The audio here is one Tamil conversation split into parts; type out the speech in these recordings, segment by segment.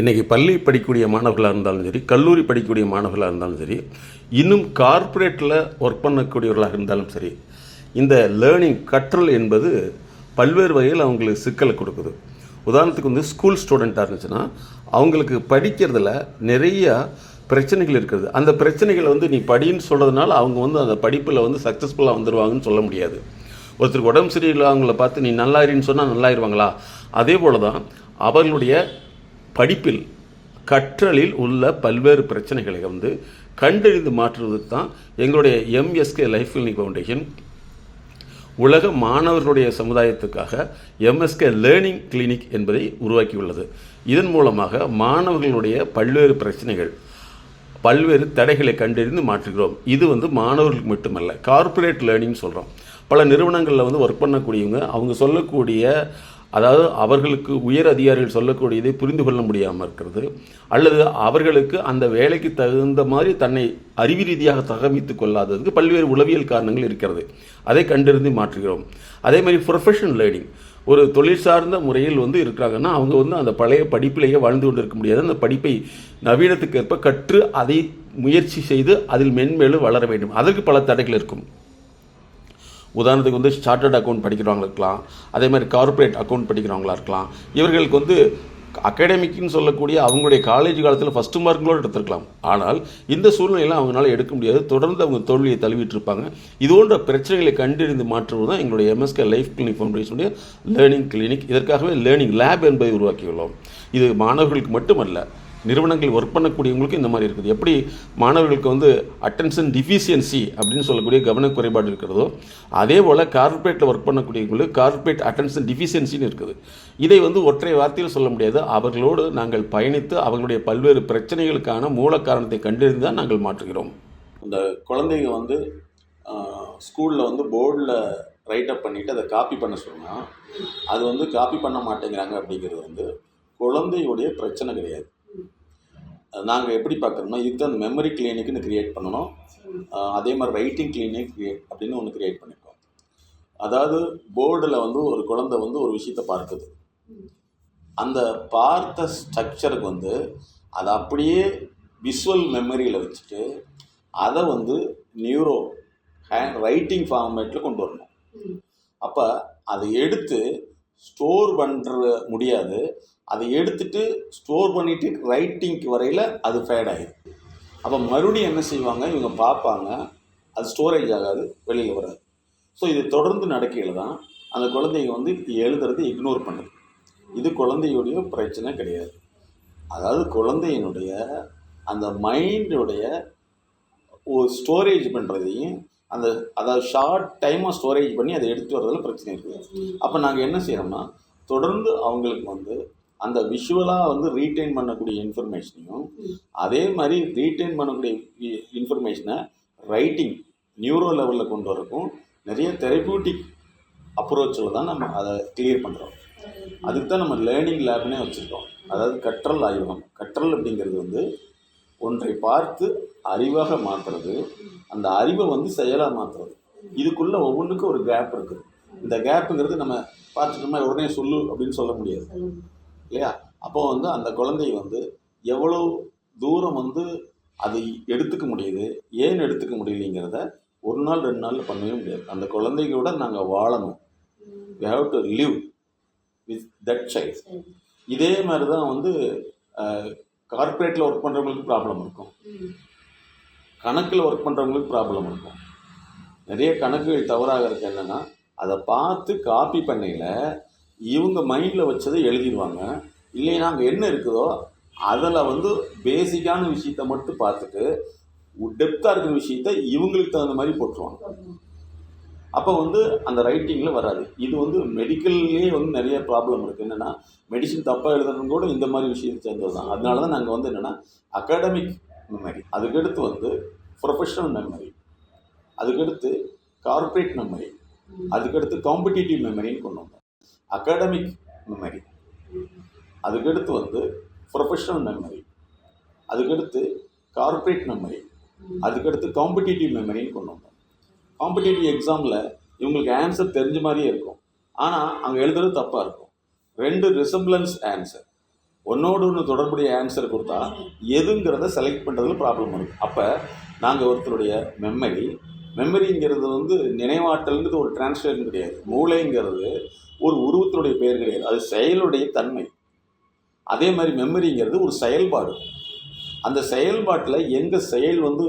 இன்றைக்கி பள்ளி படிக்கக்கூடிய மாணவர்களாக இருந்தாலும் சரி கல்லூரி படிக்கக்கூடிய மாணவர்களாக இருந்தாலும் சரி இன்னும் கார்ப்பரேட்டில் ஒர்க் பண்ணக்கூடியவர்களாக இருந்தாலும் சரி இந்த லேர்னிங் கற்றல் என்பது பல்வேறு வகையில் அவங்களுக்கு சிக்கலை கொடுக்குது. உதாரணத்துக்கு வந்து ஸ்கூல் ஸ்டூடெண்ட்டாக இருந்துச்சுன்னா அவங்களுக்கு படிக்கிறதுல நிறைய பிரச்சனைகள் இருக்குது. அந்த பிரச்சனைகளை வந்து நீ படின்னு சொல்கிறதுனால அவங்க வந்து அந்த படிப்பில் வந்து சக்ஸஸ்ஃபுல்லாக வந்துடுவாங்கன்னு சொல்ல முடியாது. ஒருத்தருக்கு உடம்பு சரியில்லை அவங்கள பார்த்து நீ நல்லாயிருன்னு சொன்னால் நல்லாயிருவாங்களா? அதே போல் தான் அவர்களுடைய படிப்பில் கற்றலில் உள்ள பல்வேறு பிரச்சனைகளை வந்து கண்டறிந்து மாற்றுவதற்கு தான் எங்களுடைய எம்எஸ்கே லைஃப் கிளினிக் ஃபவுண்டேஷன் உலக மாணவர்களுடைய சமுதாயத்துக்காக எம்எஸ்கே லேர்னிங் கிளினிக் என்பதை உருவாக்கியுள்ளது. இதன் மூலமாக மாணவர்களுடைய பல்வேறு பிரச்சனைகள் பல்வேறு தடைகளை கண்டறிந்து மாற்றுகிறோம். இது வந்து மாணவர்களுக்கு மட்டுமல்ல கார்ப்பரேட் லேர்னிங் சொல்கிறோம் பல நிறுவனங்களில் வந்து ஒர்க் பண்ணக்கூடியவங்க அவங்க சொல்லக்கூடிய அதாவது அவர்களுக்கு உயர் அதிகாரிகள் சொல்லக்கூடியதை புரிந்து கொள்ள முடியாமல் இருக்கிறது. அல்லது அவர்களுக்கு அந்த வேலைக்கு தகுந்த மாதிரி தன்னை அறிவு ரீதியாக தகவித்து கொள்ளாததுக்கு பல்வேறு உளவியல் காரணங்கள் இருக்கிறது. அதை கண்டறிந்து மாற்றுகிறோம். அதே மாதிரி ப்ரொஃபஷனல் லேர்னிங் ஒரு தொழில் சார்ந்த முறையில் வந்து இருக்கிறாங்கன்னா அவங்க வந்து அந்த பழைய படிப்பிலேயே வாழ்ந்து கொண்டு இருக்க முடியாது. அந்த படிப்பை நவீனத்துக்கு ஏற்ப கற்று அதை முயற்சி செய்து அதில் மென்மேலும் வளர வேண்டும். அதற்கு பல தடைகள் இருக்கும். உதாரணத்துக்கு வந்து சார்ட்டர்ட் அக்கௌண்ட் படிக்கிறவங்களா இருக்கலாம் அதே மாதிரி கார்ப்பரேட் அக்கௌண்ட் படிக்கிறவங்களா இருக்கலாம். இவர்களுக்கு வந்து அகாடமிக்னு சொல்லக்கூடிய அவங்களுடைய காலேஜ் காலத்தில் ஃபஸ்ட்டு மார்க்களோடு எடுத்திருக்கலாம். ஆனால் இந்த சூழ்நிலையெல்லாம் அவங்களால எடுக்க முடியாது. தொடர்ந்து அவங்க தோல்வியை தழுவிட்டு இருப்பாங்க. இதுபோன்ற பிரச்சனைகளை கண்டறிந்து மாற்றுவது தான் எங்களுடைய எம்எஸ்கே லைஃப் கிளினிக் ஃபவுண்டேஷனுடைய லேர்னிங் கிளினிக் இதற்காகவே லேர்னிங் லேப் என்பதை உருவாக்கியுள்ளோம். இது மாணவர்களுக்கு மட்டுமல்ல நிறுவனங்கள் ஒர்க் பண்ணக்கூடியவங்களுக்கும் இந்த மாதிரி இருக்குது. எப்படி மாணவர்களுக்கு வந்து அட்டென்ஷன் டிஃபிஷியன்சி அப்படின்னு சொல்லக்கூடிய கவன குறைபாடு இருக்கிறதோ அதே போல் கார்பரேட்டில் ஒர்க் பண்ணக்கூடியவங்களுக்கு கார்ப்பரேட் அட்டென்ஷன் டிஃபிஷியன்சின்னு இருக்குது. இதை வந்து ஒற்றை வார்த்தையில் சொல்ல முடியாது. அவர்களோடு நாங்கள் பயணித்து அவர்களுடைய பல்வேறு பிரச்சனைகளுக்கான மூல காரணத்தை கண்டறிந்து தான் நாங்கள் மாற்றுகிறோம். இந்த குழந்தைங்க வந்து ஸ்கூலில் வந்து போர்டில் ரைட்டப் பண்ணிவிட்டு அதை காப்பி பண்ண சொன்னால் அது வந்து காப்பி பண்ண மாட்டேங்கிறாங்க அப்படிங்கிறது வந்து குழந்தையுடைய பிரச்சனை கிடையாது. நாங்கள் எப்படி பார்க்குறோம்னா இதுக்கு தான் அந்த மெமரி கிளினிக்னு கிரியேட் பண்ணணும். அதே மாதிரி ரைட்டிங் கிளினிக் கிரியேட் அப்படின்னு ஒன்று கிரியேட் பண்ணியிருக்கோம் அதாவது போர்டில் வந்து ஒரு குழந்தை வந்து ஒரு விஷயத்தை பார்க்குது. அந்த பார்த்த ஸ்ட்ரக்சருக்கு வந்து அதை அப்படியே விஷுவல் மெமரியில் வச்சுட்டு அதை வந்து நியூரோ ஹேண்ட் ரைட்டிங் ஃபார்மேட்டில் கொண்டு வரணும். அப்போ அதை எடுத்து ஸ்டோர் பண்ணுற முடியாது. அதை எடுத்துட்டு ஸ்டோர் பண்ணிட்டு ரைட்டிங்க்கு வரையில் அது ஃபேட் ஆகிடும் அப்போ மறுபடியும் என்ன செய்வாங்க? இவங்க பார்ப்பாங்க அது ஸ்டோரேஜ் ஆகாது வெளியில் வராது. ஸோ இது தொடர்ந்து நடக்கையில் தான் அந்த குழந்தைங்க வந்து எழுதுறது இக்னோர் பண்ணுது இது குழந்தையுடைய பிரச்சனை கிடையாது. அதாவது குழந்தையினுடைய அந்த மைண்டுடைய ஒரு ஸ்டோரேஜ் பண்ணுறதையும் அந்த அதாவது ஷார்ட் டைமாக ஸ்டோரேஜ் பண்ணி அதை எடுத்து வரதில் பிரச்சனை இருக்குது அப்போ நாங்கள் என்ன செய்கிறோம்னா தொடர்ந்து அவங்களுக்கு வந்து அந்த விஷுவலாக வந்து ரீட்டைன் பண்ணக்கூடிய இன்ஃபர்மேஷனையும் அதே மாதிரி ரீட்டைன் பண்ணக்கூடிய இன்ஃபர்மேஷனை ரைட்டிங் நியூரோ லெவலில் கொண்டு வரக்கும் நிறைய தெரப்பியூட்டிக் அப்ரோச்சில் தான் நம்ம அதை கிளியர் பண்ணுறோம் அதுக்கு தான் நம்ம லேர்னிங் லேப்னே வச்சுருக்கோம். அதாவது கற்றல் ஆய்வகம். கற்றல் அப்படிங்கிறது வந்து ஒன்றை பார்த்து அறிவாக மாற்றுறது அந்த அறிவை வந்து செயலாக மாற்றுறது இதுக்குள்ளே ஒவ்வொன்றுக்கும் ஒரு கேப் இருக்குது. இந்த கேப்புங்கிறது நம்ம பார்த்துட்டோம்னா உடனே சொல்லு அப்படின்னு சொல்ல முடியாது. இல்லையா? அப்போ வந்து அந்த குழந்தை வந்து எவ்வளோ தூரம் வந்து அதை எடுத்துக்க முடியுது ஏன் எடுத்துக்க முடியலைங்கிறத ஒரு நாள் ரெண்டு நாளில் பண்ணவே முடியாது. அந்த குழந்தைகளோட நாங்கள் வாழணும். We have to live with that child இதே மாதிரி தான் வந்து கார்ப்பரேட்டில் ஒர்க் பண்ணுறவங்களுக்கு ப்ராப்ளம் இருக்கும். கணக்கில் ஒர்க் பண்ணுறவங்களுக்கு ப்ராப்ளம் இருக்கும். நிறைய கணக்குகள் தவறாக இருக்கு என்னென்னா அதை பார்த்து காப்பி பண்ணையில் இவங்க மைண்டில் வச்சதை எழுதிடுவாங்க. இல்லைன்னா அங்கே என்ன இருக்குதோ அதில் வந்து பேசிக்கான விஷயத்தை மட்டும் பார்த்துட்டு டெப்த்தாக இருக்கிற விஷயத்த இவங்களுக்கு தகுந்த மாதிரி போட்டுருவாங்க. அப்போ வந்து அந்த ரைட்டிங்கில் வராது. இது வந்து மெடிக்கல்லே வந்து நிறைய ப்ராப்ளம் இருக்குது என்னென்னா மெடிசின் தப்பாக எழுதுறது கூட இந்த மாதிரி விஷயத்தை சேர்ந்தது தான் அதனால தான் நாங்கள் வந்து என்னென்னா அகாடமிக் மெமரி அதுக்கடுத்து வந்து ப்ரொஃபஷனல் மெமரி அதுக்கடுத்து கார்பரேட் மெமரி அதுக்கடுத்து காம்படிட்டிவ் மெமரின்னு கொண்டு வந்தோம். அகாடமிக் மெமரி அதுக்கடுத்து வந்து ப்ரொஃபஷனல் மெமரி அதுக்கடுத்து கார்பரேட் மெமரி அதுக்கடுத்து காம்படிட்டிவ் மெமரின்னு கொண்டு வந்தோம். காம்படிட்டிவ் எக்ஸாமில் இவங்களுக்கு ஆன்சர் தெரிஞ்ச மாதிரியே இருக்கும். ஆனால் அங்கே எழுதுறது தப்பாக இருக்கும். ரெண்டு ரிசம்பிளன்ஸ் ஆன்சர் ஒன்னோடு ஒன்று தொடர்புடைய ஆன்சர் கொடுத்தா எதுங்கிறத செலக்ட் பண்ணுறதுல ப்ராப்ளம் இருக்குது அப்போ நாங்கள் ஒருத்தருடைய மெமரி மெமரிங்கிறது வந்து நினைவாற்றல்ங்கிறது ஒரு டிரான்ஸ்லேஷன் கிடையாது. மூளைங்கிறது ஒரு உருவத்தினுடைய பெயர் கிடையாது. அது செயலுடைய தன்மை. அதே மாதிரி மெமரிங்கிறது ஒரு செயல்பாடு. அந்த செயல்பாட்டில் எங்கள் செயல் வந்து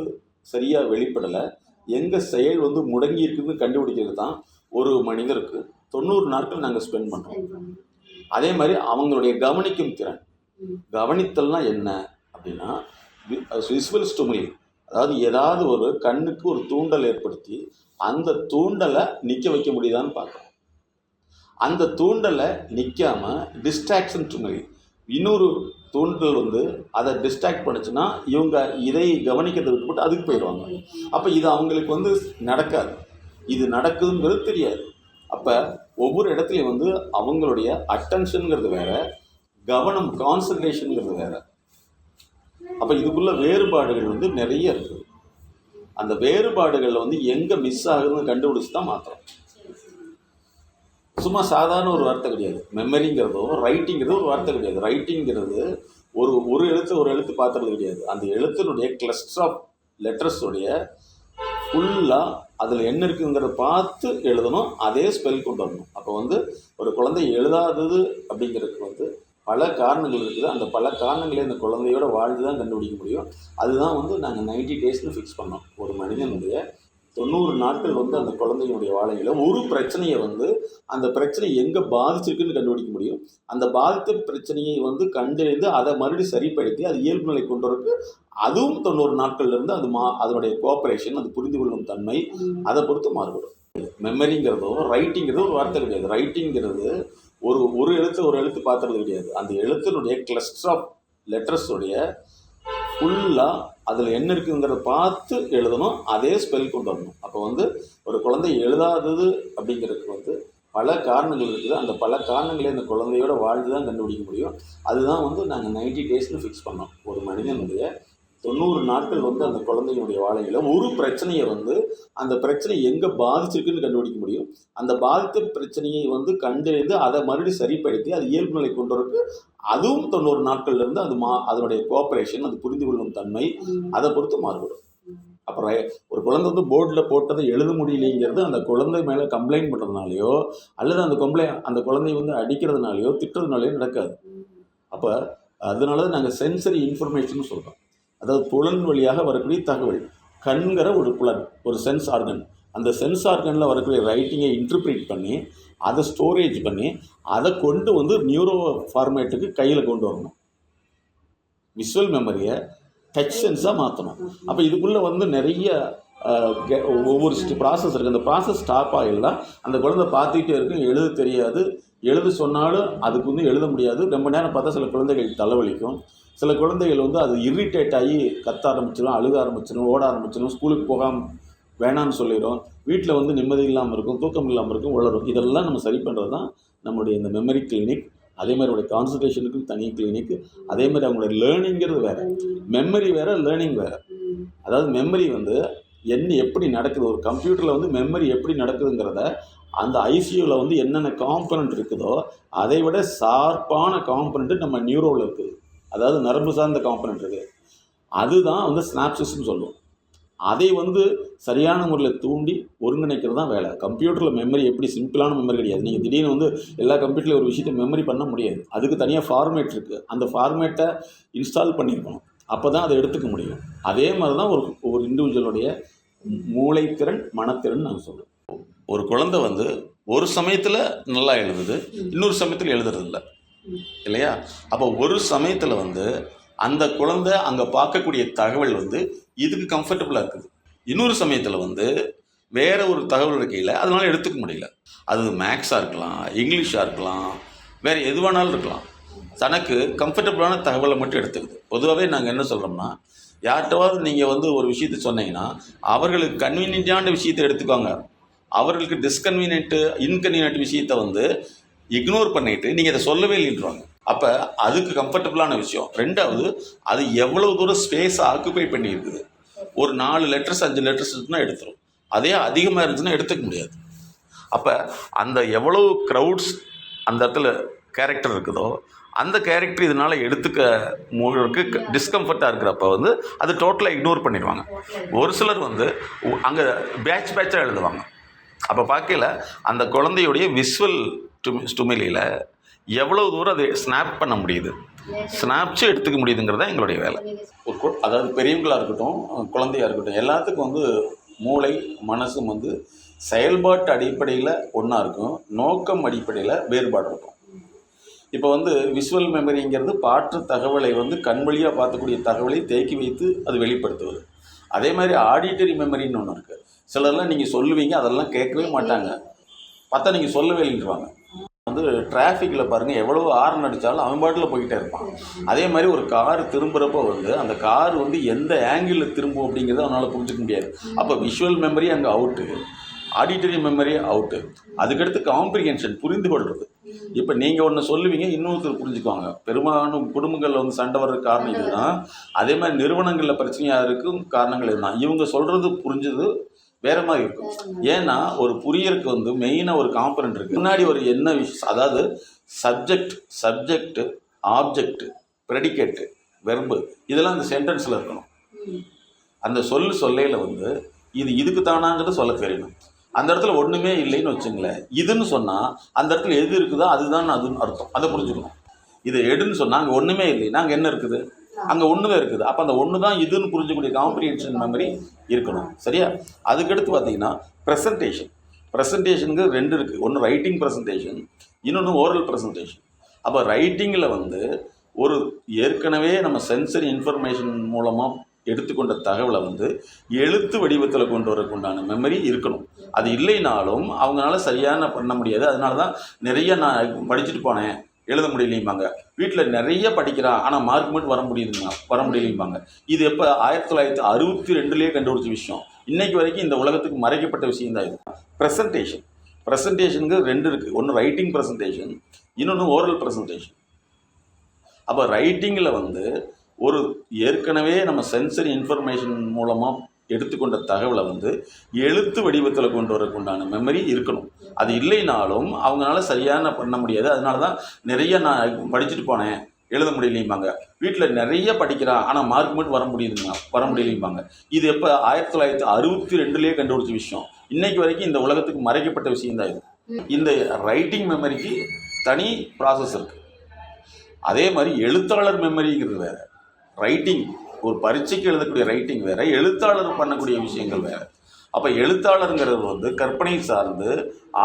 சரியாக வெளிப்படலை எங்கள் செயல் வந்து முடங்கி இருக்குதுன்னு கண்டுபிடிக்கிறது தான் ஒரு மனிதருக்கு தொண்ணூறு நாட்கள் நாங்கள் ஸ்பெண்ட் பண்ணுறோம் அதே மாதிரி அவங்களுடைய கவனிக்கும் திறன். கவனித்தல்னா என்ன அப்படின்னா விசுவல் ஸ்டுமுலி அதாவது ஏதாவது ஒரு கண்ணுக்கு ஒரு தூண்டல் ஏற்படுத்தி அந்த தூண்டலை நிற்க வைக்க முடியுதான்னு பார்க்குறோம் அந்த தூண்டலை நிற்காம டிஸ்ட்ராக்ஷன் ஸ்டுமுலி இன்னொரு தூண்டல் வந்து அதை டிஸ்ட்ராக்ட் பண்ணுச்சுன்னா இவங்க இதை கவனிக்கிறதை விட்டுவிட்டு அதுக்கு போயிடுவாங்க. அப்போ இது அவங்களுக்கு வந்து நடக்காது. இது நடக்குதுங்கிறது தெரியாது. அப்போ ஒவ்வொரு இடத்துலையும் வந்து அவங்களுடைய அட்டென்ஷனுங்கிறது வேற கவனம் கான்சன்ட்ரேஷனுங்கிறது வேற. அப்போ இதுக்குள்ள வேறுபாடுகள் வந்து நிறைய இருக்குது அந்த வேறுபாடுகளில் வந்து எங்கே மிஸ் ஆகுதுன்னு கண்டுபிடிச்சி தான் மாத்திரம் சும்மா சாதாரண ஒரு வார்த்தை கிடையாது. மெமரிங்கிறதோ ரைட்டிங்கிறதோ ஒரு வார்த்தை கிடையாது. ரைட்டிங்கிறது ஒரு ஒரு எழுத்து ஒரு எழுத்து பார்த்துறது கிடையாது. அந்த எழுத்தினுடைய கிளஸ்டர் ஆஃப் லெட்டர்ஸுடைய ஃபுல்லாக அதில் என்ன இருக்குங்கிறத பார்த்து எழுதணும் அதே ஸ்பெல் கொண்டு வரணும். அப்போ வந்து ஒரு குழந்தை எழுதாதது அப்படிங்கிறதுக்கு வந்து பல காரணங்கள் இருக்குது. அந்த பல காரணங்களை அந்த குழந்தையோட வாழ்ந்து தான் கண்டுபிடிக்க முடியும். அதுதான் வந்து நாங்கள் நைன்டி டேஸ்னு ஃபிக்ஸ் பண்ணோம். ஒரு மனிதனுடைய தொண்ணூறு நாட்கள் வந்து அந்த குழந்தையினுடைய வாழ்க்கையில் ஒரு பிரச்சனையை வந்து அந்த பிரச்சனை எங்கே பாதிச்சிருக்குன்னு கண்டுபிடிக்க முடியும். அந்த பாதித்த பிரச்சனையை வந்து கண்டறிந்து அதை மறுபடியும் சரிப்படுத்தி அது இயல்பு நிலை கொண்டு வரக்கு அதுவும் தொண்ணூறு நாட்கள்ல இருந்து அது மா அதனுடைய கோஆப்ரேஷன் அது புரிந்து கொள்ளும் தன்மை அதை பொறுத்து மாறுபடும். மெமரிங்கிறதோ ரைட்டிங்கிறதோ ஒரு வார்த்தை கிடையாது. ரைட்டிங்கிறது ஒரு ஒரு எழுத்து ஒரு எழுத்து பார்த்துறது கிடையாது. அந்த எழுத்தினுடைய கிளஸ்டர் ஆஃப் லெட்டர்ஸுடைய ஃபுல்லாக அதில் என்ன இருக்குங்கிறத பார்த்து எழுதணும் அதே ஸ்பெல் கொண்டு வரணும். அப்போ வந்து ஒரு குழந்தை எழுதாதது அப்படிங்கிறதுக்கு வந்து பல காரணங்கள் இருக்குது. அந்த பல காரணங்களை அந்த குழந்தையோட வாழ்ந்து தான் கண்டுபிடிக்க முடியும். அதுதான் வந்து நாங்கள் நைன்டி டேஸ்னு ஃபிக்ஸ் பண்ணோம். ஒரு மனிதனுடைய தொண்ணூறு நாட்கள் வந்து அந்த குழந்தையினுடைய வாழ்க்கையில் ஒரு பிரச்சனையை வந்து அந்த பிரச்சனை எங்கே பாதிச்சிருக்குன்னு கண்டுபிடிக்க முடியும். அந்த பாதித்த பிரச்சனையை வந்து கண்டறிந்து அதை மறுபடியும் சரிப்படுத்தி அது இயல்பு நிலை கொண்டு வரக்கு அதுவும் தொண்ணூறு நாட்கள்ல இருந்து அது மா அதனுடைய கோஆப்ரேஷன் அது புரிந்து கொள்ளும் தன்மை அதை பொறுத்து மாறுபடும். அப்புறம் ஒரு குழந்தை வந்து போர்டில் போட்டதை எழுத முடியலைங்கிறது அந்த குழந்தை மேலே கம்ப்ளைண்ட் பண்ணுறதுனாலையோ அல்லது அந்த கம்ப்ளை அந்த குழந்தைய வந்து அடிக்கிறதுனாலையோ திட்டுறதுனாலையோ நடக்காது. அப்போ அதனால தான் நாங்கள் சென்சரி இன்ஃபர்மேஷன் சொல்கிறோம் அதாவது புலன் வழியாக வரக்கூடிய தகவல் கண்கிற ஒரு புலன் ஒரு சென்ஸ் ஆர்கன் அந்த சென்ஸ் ஆர்கனில் வரக்கூடிய ரைட்டிங்கை இன்டர்பிரேட் பண்ணி அதை ஸ்டோரேஜ் பண்ணி அதை கொண்டு வந்து நியூரோ ஃபார்மேட்டுக்கு கையில் கொண்டு வரணும். விஷுவல் மெமரியை டச் சென்ஸாக மாற்றணும் அப்போ இதுக்குள்ளே வந்து நிறைய ஒவ்வொரு ப்ராசஸ் இருக்குது அந்த ப்ராசஸ் ஸ்டாப் ஆகிடல அந்த குழந்தை பார்த்துக்கிட்டே இருக்கும். எழுத தெரியாது. எழுத சொன்னாலும் அதுக்கு வந்து எழுத முடியாது. ரொம்ப நேரம் பார்த்தா சில குழந்தைகள் தலைவலிக்கும். சில குழந்தைகள் வந்து அது இரிட்டேட் ஆகி கத்த ஆரம்பிச்சிடும் அழுக ஆரம்பிச்சிடும் ஓட ஆரம்பிச்சிடும் ஸ்கூலுக்கு போகாமல் வேணாம்னு சொல்லிடும் வீட்டில் வந்து நிம்மதி இல்லாமல் இருக்கும் தூக்கம் இல்லாமல் இருக்கும் உளரும் இதெல்லாம் நம்ம சரி பண்ணுறது தான் நம்மளுடைய இந்த மெமரி கிளினிக் அதே மாதிரி அவங்களுடைய தனி கிளினிக் அதே மாதிரி அவங்களுடைய லேர்னிங்கிறது வேறு. மெமரி வேறு லேர்னிங் வேறு. அதாவது மெமரி வந்து என்ன எப்படி நடக்குது? ஒரு கம்ப்யூட்டரில் வந்து மெமரி எப்படி நடக்குதுங்கிறத அந்த ஐசியூவில் வந்து என்னென்ன காம்பனண்ட் இருக்குதோ அதை விட சார்பான காம்பனண்ட்டு நம்ம நியூரோவில் இருக்குது. அதாவது நரம்பு சார்ந்த காம்பனண்ட் இருக்குது அதுதான் வந்து ஸ்னாப்சிஸ்ன்னு சொல்லுவோம். அதை வந்து சரியான முறையில் தூண்டி ஒருங்கிணைக்கிறது தான் வேலை. கம்ப்யூட்டரில் மெமரி எப்படி சிம்பிளான மெமரி கிடையாது. நீங்கள் திடீர்னு வந்து எல்லா கம்ப்யூட்டரில் ஒரு விஷயத்தை மெமரி பண்ண முடியாது. அதுக்கு தனியாக ஃபார்மேட் இருக்குது அந்த ஃபார்மேட்டை இன்ஸ்டால் பண்ணியிருக்கணும் அப்போ தான் அதை எடுத்துக்க முடியும். அதே மாதிரி தான் ஒரு ஒரு இண்டிவிஜுவலுடைய மூளைத்திறன் மனத்திறன் நாங்கள் சொல்கிறோம் ஒரு குழந்தை வந்து ஒரு சமயத்தில் நல்லா எழுதுது இன்னொரு சமயத்தில் எழுதுறது இல்லை இல்லையா? அப்போ ஒரு சமயத்தில் வந்து அந்த குழந்தை அங்கே பார்க்கக்கூடிய தகவல் வந்து இதுக்கு கம்ஃபர்டபுளாக இருக்குது. இன்னொரு சமயத்தில் வந்து வேற ஒரு தகவல் இருக்கையில் அதனால் எடுத்துக்க முடியல. அது மேக்ஸாக இருக்கலாம் இங்கிலீஷாக இருக்கலாம் வேற எது வேணாலும் இருக்கலாம். தனக்கு கம்ஃபர்டபுளான தகவலை மட்டும் எடுத்துக்குது. பொதுவாகவே நாங்கள் என்ன சொல்கிறோம்னா யார்கிட்டவாவது நீங்கள் வந்து ஒரு விஷயத்த சொன்னீங்கன்னா அவர்களுக்கு கன்வீனியன்ட்டான விஷயத்தை எடுத்துக்கோங்க. அவர்களுக்கு டிஸ்கன்வீனியன்ட்டு இன்கன்வீனியன்ட் விஷயத்தை வந்து இக்னோர் பண்ணிட்டு நீங்கள் இதை சொல்லவே இல்லைன்றாங்க அப்போ அதுக்கு கம்ஃபர்டபுளான விஷயம். ரெண்டாவது அது எவ்வளவு தூரம் ஸ்பேஸை ஆக்குபை பண்ணியிருக்குது. ஒரு நாலு லெட்டர்ஸ் அஞ்சு லெட்டர்ஸ் இருந்தால் எடுத்துரும். அதே அதிகமாக இருந்துச்சுன்னா எடுத்துக்க முடியாது. அப்போ அந்த எவ்வளவு க்ரௌட்ஸ் அந்த இடத்துல கேரக்டர் இருக்குதோ அந்த கேரக்டர் இதனால் எடுத்துக்க முழுக்கு டிஸ்கம்ஃபர்ட்டாக இருக்கிறப்ப வந்து அது டோட்டலாக இக்னோர் பண்ணிடுவாங்க. ஒரு சிலர் வந்து அங்கே பேட்ச் பேட்சாக எழுதுவாங்க. அப்போ பார்க்கல அந்த குழந்தையுடைய விஷுவல் ஸ்டுமிலியில் எவ்வளோ தூரம் அதை ஸ்னாப் பண்ண முடியுது? ஸ்னாப்ஸும் எடுத்துக்க முடியுதுங்கிறது தான் எங்களுடைய வேலை. ஒரு கு- அதாவது பெரியவங்களாக இருக்கட்டும் குழந்தையாக இருக்கட்டும் எல்லாத்துக்கும் வந்து மூளை மனசும் வந்து செயல்பாட்டு அடிப்படையில் ஒன்றா இருக்கும். நோக்கம் அடிப்படையில் வேறுபாடு இருக்கும். இப்போ வந்து விஷுவல் மெமரிங்கிறது பாற்று தகவலை வந்து கண் வழியாக பார்க்கக்கூடிய தகவலை தேக்கி வைத்து அது வெளிப்படுத்துவது. அதே மாதிரி ஆடிட்டரி மெமரின்னு ஒன்று இருக்குது சிலர்லாம் நீங்கள் சொல்லுவீங்க அதெல்லாம் கேட்கவே மாட்டாங்க. பார்த்தா நீங்கள் சொல்லவே இல்லைன்றாங்க வந்து டிராஃபிக்கில் பாருங்கள் எவ்வளோ ஹார்ன் அடித்தாலும் அவன் பாட்டில் போய்கிட்டே இருப்பான். அதே மாதிரி ஒரு கார் திரும்புகிறப்போ வந்து அந்த கார் வந்து எந்த ஆங்கிளில் திரும்பும் அப்படிங்கிறத அவனால் புரிஞ்சுக்க முடியாது. அப்போ விஷுவல் மெமரி அங்கே அவுட்டு ஆடிட்டரி மெமரி அவுட்டு அதுக்கடுத்து காம்ப்ரிஹென்ஷன் புரிந்து கொள்வது இப்போ நீங்கள் ஒன்று சொல்லுவீங்க இன்னொருத்தர் புரிஞ்சுக்குவாங்க. பெரும்பாலும் குடும்பங்களில் வந்து சண்டை வர்றதுக்கு காரணம் இதுதான். அதே மாதிரி நிறுவனங்களில் பிரச்சனையாக இருக்கும் காரணங்கள் இதுதான். இவங்க சொல்கிறது புரிஞ்சது வேற மாதிரி இருக்கும் ஏன்னா ஒரு புரியருக்கு வந்து மெயினாக ஒரு காம்பனண்ட் இருக்குது முன்னாடி ஒரு என்ன விஷயம் அதாவது subject subject object predicate verb இதெல்லாம் அந்த சென்டென்ஸில் இருக்கணும். அந்த சொல் சொல்லையில் வந்து இது இதுக்கு தானாங்கிறது சொல்ல தெரியணும் அந்த இடத்துல ஒன்றுமே இல்லைன்னு வச்சுங்களேன். இதுன்னு சொன்னால் அந்த இடத்துல எது இருக்குதோ அதுதான் அதுன்னு அர்த்தம். அதை புரிஞ்சுக்கணும். இது எடுன்னு சொன்னால் அங்கே ஒன்றுமே இல்லைன்னா அங்கே என்ன இருக்குது? அங்கே ஒன்று தான் இருக்குது. அப்போ அந்த ஒன்று தான் இதுன்னு புரிஞ்சக்கூடிய காம்ப்ரிஹென்ஷன் மெமரி இருக்கணும். சரியா? அதுக்கடுத்து பார்த்தீங்கன்னா ப்ரெசன்டேஷன் ப்ரெசன்டேஷனுக்கு ரெண்டு இருக்குது ஒன்று ரைட்டிங் ப்ரெசன்டேஷன் இன்னொன்று ஓரல் ப்ரெசன்டேஷன் அப்போ ரைட்டிங்கில் வந்து ஒரு ஏற்கனவே நம்ம சென்சரி இன்ஃபர்மேஷன் மூலமாக எடுத்துக்கொண்ட தகவலை வந்து எழுத்து வடிவத்தில் கொண்டு வரக்குண்டான மெமரி இருக்கணும். அது இல்லைனாலும் அவங்களால சரியான பண்ண முடியாது. அதனால தான் நிறைய நான் படிச்சுட்டு போனேன். எழுத முடியலையும்பாங்க. வீட்டில் நிறைய படிக்கிறான் ஆனால் மார்க் மட்டும் வர முடியுதுங்க. வர முடியலைம்பாங்க இது எப்போ? ஆயிரத்தி தொள்ளாயிரத்தி அறுபத்தி ரெண்டுலேயே கண்டுபிடிச்ச விஷயம். இன்னைக்கு வரைக்கும் இந்த உலகத்துக்கு மறைக்கப்பட்ட விஷயம் தான் இது. ப்ரெசன்டேஷன் ப்ரெசன்டேஷனுக்கு ரெண்டு இருக்குது ஒன்று ரைட்டிங் ப்ரெசன்டேஷன் இன்னொன்று ஓரல் ப்ரெசன்டேஷன் அப்போ ரைட்டிங்கில் வந்து ஒரு ஏற்கனவே நம்ம சென்சரி இன்ஃபர்மேஷன் மூலமாக எடுத்துக்கொண்ட தகவலை வந்து எழுத்து வடிவத்தில் கொண்டு வரக்கு உண்டான மெமரி இருக்கணும். அது இல்லைனாலும் அவங்களால சரியான பண்ண முடியாது. அதனால தான் நிறைய நான் படிச்சுட்டு போனேன். எழுத முடியலைம்பாங்க வீட்டில் நிறைய படிக்கிறான் ஆனால் மார்க் மட்டும் வர முடியுதுங்க. வர முடியலைம்பாங்க இது எப்போ ஆயிரத்தி தொள்ளாயிரத்தி அறுபத்தி ரெண்டுலேயே கண்டுபிடிச்ச விஷயம். இன்னைக்கு வரைக்கும் இந்த உலகத்துக்கு மறைக்கப்பட்ட விஷயம் தான் இது. இந்த ரைட்டிங் மெமரிக்கு தனி ப்ராசஸ் இருக்குது அதே மாதிரி எழுத்தாளர் மெமரிங்கிறது வேறு. ரைட்டிங் ஒரு பரீட்சைக்கு எழுதக்கூடிய ரைட்டிங் வேற எழுத்தாளர் பண்ணக்கூடிய விஷயங்கள் வேற. அப்போ எழுத்தாளருங்கிறது வந்து கற்பனை சார்ந்து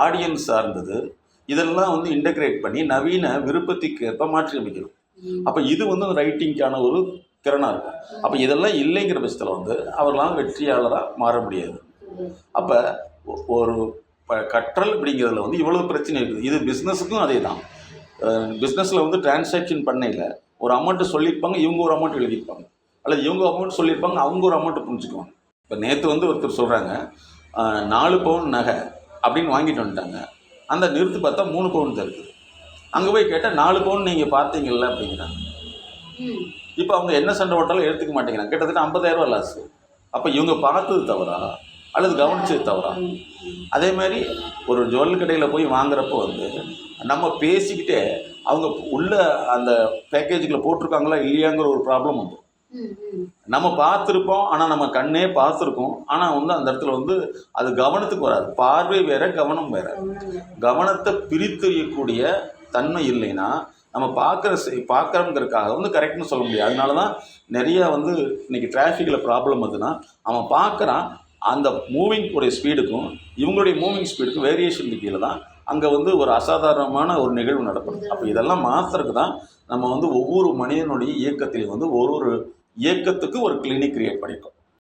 ஆடியன்ஸ் சார்ந்தது இதெல்லாம் வந்து இன்டகிரேட் பண்ணி நவீன விருப்பத்துக்கு ஏற்ப மாற்றி அமைக்கணும் அப்போ இது வந்து ரைட்டிங்க்கான ஒரு திறனாக இருக்கும். அப்போ இதெல்லாம் இல்லைங்கிற பட்சத்தில் வந்து அவர்களால் வெற்றியாளராக மாற முடியாது. அப்போ ஒரு கற்றல் அப்படிங்கிறதுல வந்து இவ்வளோ பிரச்சனை இருக்குது. இது பிஸ்னஸுக்கும் அதே தான் பிஸ்னஸில் வந்து டிரான்சாக்ஷன் பண்ணையில் ஒரு அமௌண்ட்டு சொல்லியிருப்பாங்க இவங்க ஒரு அமௌண்ட் எழுதியிருப்பாங்க. அல்லது இவங்க அமௌண்ட் சொல்லியிருப்பாங்க அவங்க ஒரு அமௌண்ட்டு புரிஞ்சுக்குவாங்க. இப்போ நேற்று வந்து ஒருத்தர் சொல்கிறாங்க நாலு பவுன் நகை அப்படின்னு வாங்கிட்டு வந்துட்டாங்க. அந்த நிறுத்து பார்த்தா மூணு பவுன் தான் இருக்குது. அங்கே போய் கேட்டால் நாலு பவுன் நீங்கள் பார்த்தீங்கல்ல? அப்படிங்கிறாங்க. இப்போ அவங்க என்ன சண்டை போட்டாலும் எடுத்துக்க மாட்டேங்கிறாங்க. கிட்டத்தட்ட 50000 ரூபாய் லாஸ் அப்போ இவங்க பார்த்தது தவறா? அல்லது கவனிச்சது தவறா? அதே மாதிரி ஒரு ஜுவல் கடையில் போய் வாங்குறப்போ வந்து நம்ம பேசிக்கிட்டே அவங்க உள்ள அந்த பேக்கேஜுக்குள்ள போட்டிருக்காங்களா இல்லையாங்கிற ஒரு ப்ராப்ளம் உண்டு. நம்ம பார்த்துருப்போம் ஆனால் நம்ம கண்ணே பார்த்துருக்கோம். ஆனால் வந்து அந்த இடத்துல வந்து அது கவனத்துக்கு வராது. பார்வை வேற கவனம் வேற. கவனத்தை பிரித்தறியக்கூடிய தன்மை இல்லைன்னா நம்ம பார்க்குற பார்க்குறோங்கிறதுக்காக வந்து கரெக்ட்னு சொல்ல முடியாது. அதனால தான் நிறைய வந்து இன்னைக்கு டிராஃபிக்கில் ப்ராப்ளம் வருதுன்னா அவன் பார்க்குறான் அந்த மூவிங் உடைய ஸ்பீடுக்கும் இவங்களுடைய மூவிங் ஸ்பீடுக்கும் வேரியேஷன் கீழே தான் அங்கே வந்து ஒரு அசாதாரணமான ஒரு நிகழ்வு நடப்படுது அப்போ இதெல்லாம் மாற்றுறதுக்கு தான் நம்ம வந்து ஒவ்வொரு மனிதனுடைய இயக்கத்திலையும் வந்து ஒரு ஒரு இயக்கத்துக்கு ஒரு கிளினிக் கிரியேட் பண்ணியிருக்கோம்